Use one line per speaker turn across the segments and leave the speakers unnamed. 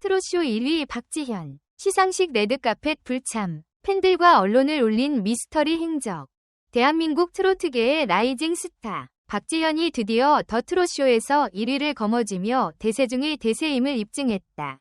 트롯쇼 1위 박지현, 시상식 레드카펫 불참, 팬들과 언론을 올린 미스터리 행적. 대한민국 트로트계의 라이징 스타, 박지현이 드디어 더 트롯쇼에서 1위를 거머쥐며 대세 중의 대세임을 입증했다.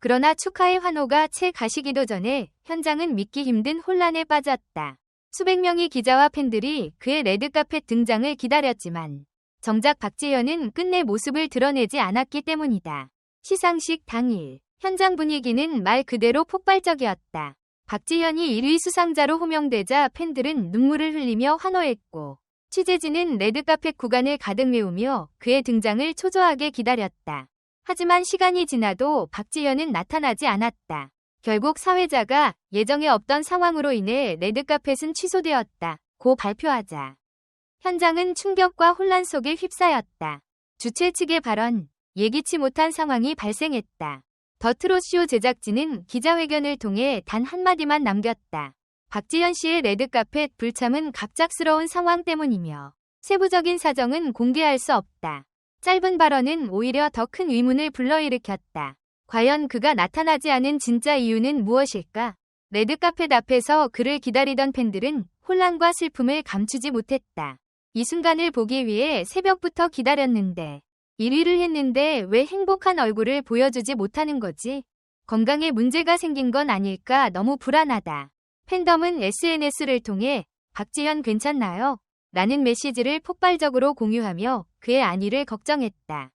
그러나 축하의 환호가 채 가시기도 전에 현장은 믿기 힘든 혼란에 빠졌다. 수백 명의 기자와 팬들이 그의 레드카펫 등장을 기다렸지만 정작 박지현은 끝내 모습을 드러내지 않았기 때문이다. 시상식 당일 현장 분위기는 말 그대로 폭발적이었다. 박지현이 1위 수상자로 호명되자 팬들은 눈물을 흘리며 환호했고 취재진은 레드카펫 구간을 가득 메우며 그의 등장을 초조하게 기다렸다. 하지만 시간이 지나도 박지현은 나타나지 않았다. 결국 사회자가 예정에 없던 상황으로 인해 레드카펫은 취소되었다. 고 발표하자. 현장은 충격과 혼란 속에 휩싸였다. 주최 측의 발언, 예기치 못한 상황이 발생했다. 더 트롯쇼 제작진은 기자회견을 통해 단 한마디만 남겼다. 박지현 씨의 레드카펫 불참은 갑작스러운 상황 때문이며 세부적인 사정은 공개할 수 없다. 짧은 발언은 오히려 더 큰 의문을 불러일으켰다. 과연 그가 나타나지 않은 진짜 이유는 무엇일까? 레드카펫 앞에서 그를 기다리던 팬들은 혼란과 슬픔을 감추지 못했다. 이 순간을 보기 위해 새벽부터 기다렸는데 1위를 했는데 왜 행복한 얼굴을 보여주지 못하는 거지? 건강에 문제가 생긴 건 아닐까 너무 불안하다. 팬덤은 SNS를 통해 박지현 괜찮나요? 라는 메시지를 폭발적으로 공유하며 그의 안위를 걱정했다.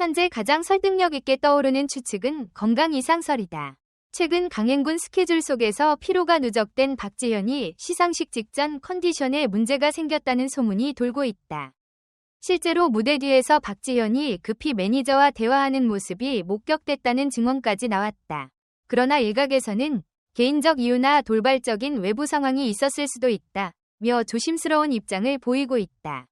현재 가장 설득력 있게 떠오르는 추측은 건강 이상설이다. 최근 강행군 스케줄 속에서 피로가 누적된 박지현이 시상식 직전 컨디션에 문제가 생겼다는 소문이 돌고 있다. 실제로 무대 뒤에서 박지현이 급히 매니저와 대화하는 모습이 목격됐다는 증언까지 나왔다. 그러나 일각에서는 개인적 이유나 돌발적인 외부 상황이 있었을 수도 있다. 며 조심스러운 입장을 보이고 있다.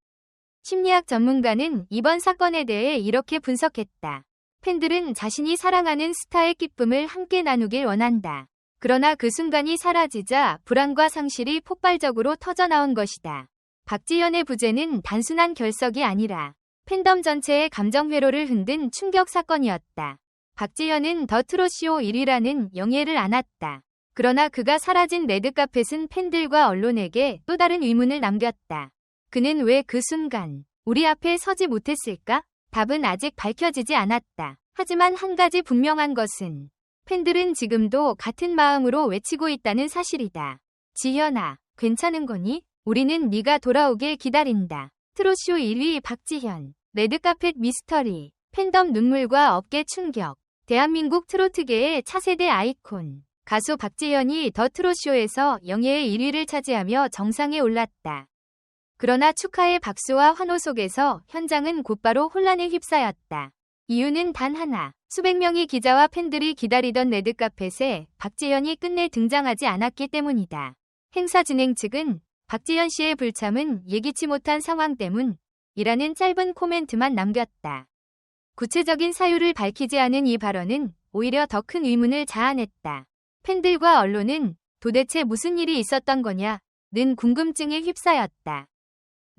심리학 전문가는 이번 사건에 대해 이렇게 분석했다. 팬들은 자신이 사랑하는 스타의 기쁨을 함께 나누길 원한다. 그러나 그 순간이 사라지자 불안과 상실이 폭발적으로 터져나온 것이다. 박지현의 부재는 단순한 결석이 아니라 팬덤 전체의 감정 회로를 흔든 충격 사건이었다. 박지현은 더 트롯쇼 1위라는 영예를 안았다. 그러나 그가 사라진 레드카펫은 팬들과 언론에게 또 다른 의문을 남겼다. 그는 왜 그 순간 우리 앞에 서지 못했을까? 답은 아직 밝혀지지 않았다. 하지만 한 가지 분명한 것은 팬들은 지금도 같은 마음으로 외치고 있다는 사실이다. 지현아, 괜찮은 거니? 우리는 네가 돌아오길 기다린다. 트롯쇼 1위 박지현, 레드카펫 미스터리, 팬덤 눈물과 어깨 충격, 대한민국 트로트계의 차세대 아이콘. 가수 박지현이 더 트롯쇼에서 영예의 1위를 차지하며 정상에 올랐다. 그러나 축하의 박수와 환호 속에서 현장은 곧바로 혼란에 휩싸였다. 이유는 단 하나. 수백 명의 기자와 팬들이 기다리던 레드카펫에 박지현이 끝내 등장하지 않았기 때문이다. 행사 진행 측은 박지현 씨의 불참은 예기치 못한 상황 때문이라는 짧은 코멘트만 남겼다. 구체적인 사유를 밝히지 않은 이 발언은 오히려 더 큰 의문을 자아냈다. 팬들과 언론은 도대체 무슨 일이 있었던 거냐? 는 궁금증에 휩싸였다.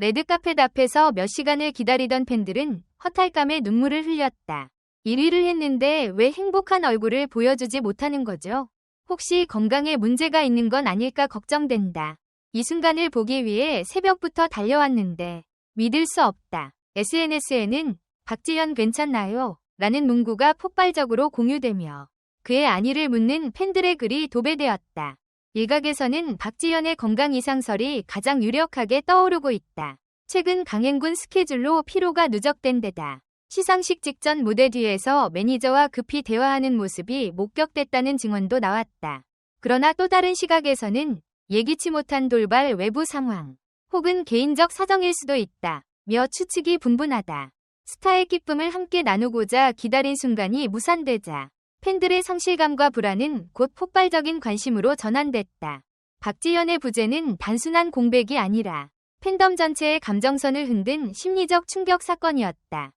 레드카펫 앞에서 몇 시간을 기다리던 팬들은 허탈감에 눈물을 흘렸다. 1위를 했는데 왜 행복한 얼굴을 보여주지 못하는 거죠? 혹시 건강에 문제가 있는 건 아닐까 걱정된다. 이 순간을 보기 위해 새벽부터 달려왔는데 믿을 수 없다. SNS에는 박지현 괜찮나요? 라는 문구가 폭발적으로 공유되며 그의 안위를 묻는 팬들의 글이 도배되었다. 일각에서는 박지현의 건강 이상설이 가장 유력하게 떠오르고 있다. 최근 강행군 스케줄로 피로가 누적된 데다 시상식 직전 무대 뒤에서 매니저와 급히 대화하는 모습이 목격됐다는 증언도 나왔다. 그러나 또 다른 시각에서는 예기치 못한 돌발 외부 상황 혹은 개인적 사정일 수도 있다. 며 추측이 분분하다. 스타의 기쁨을 함께 나누고자 기다린 순간이 무산되자 팬들의 상실감과 불안은 곧 폭발적인 관심으로 전환됐다. 박지현의 부재는 단순한 공백이 아니라 팬덤 전체의 감정선을 흔든 심리적 충격 사건이었다.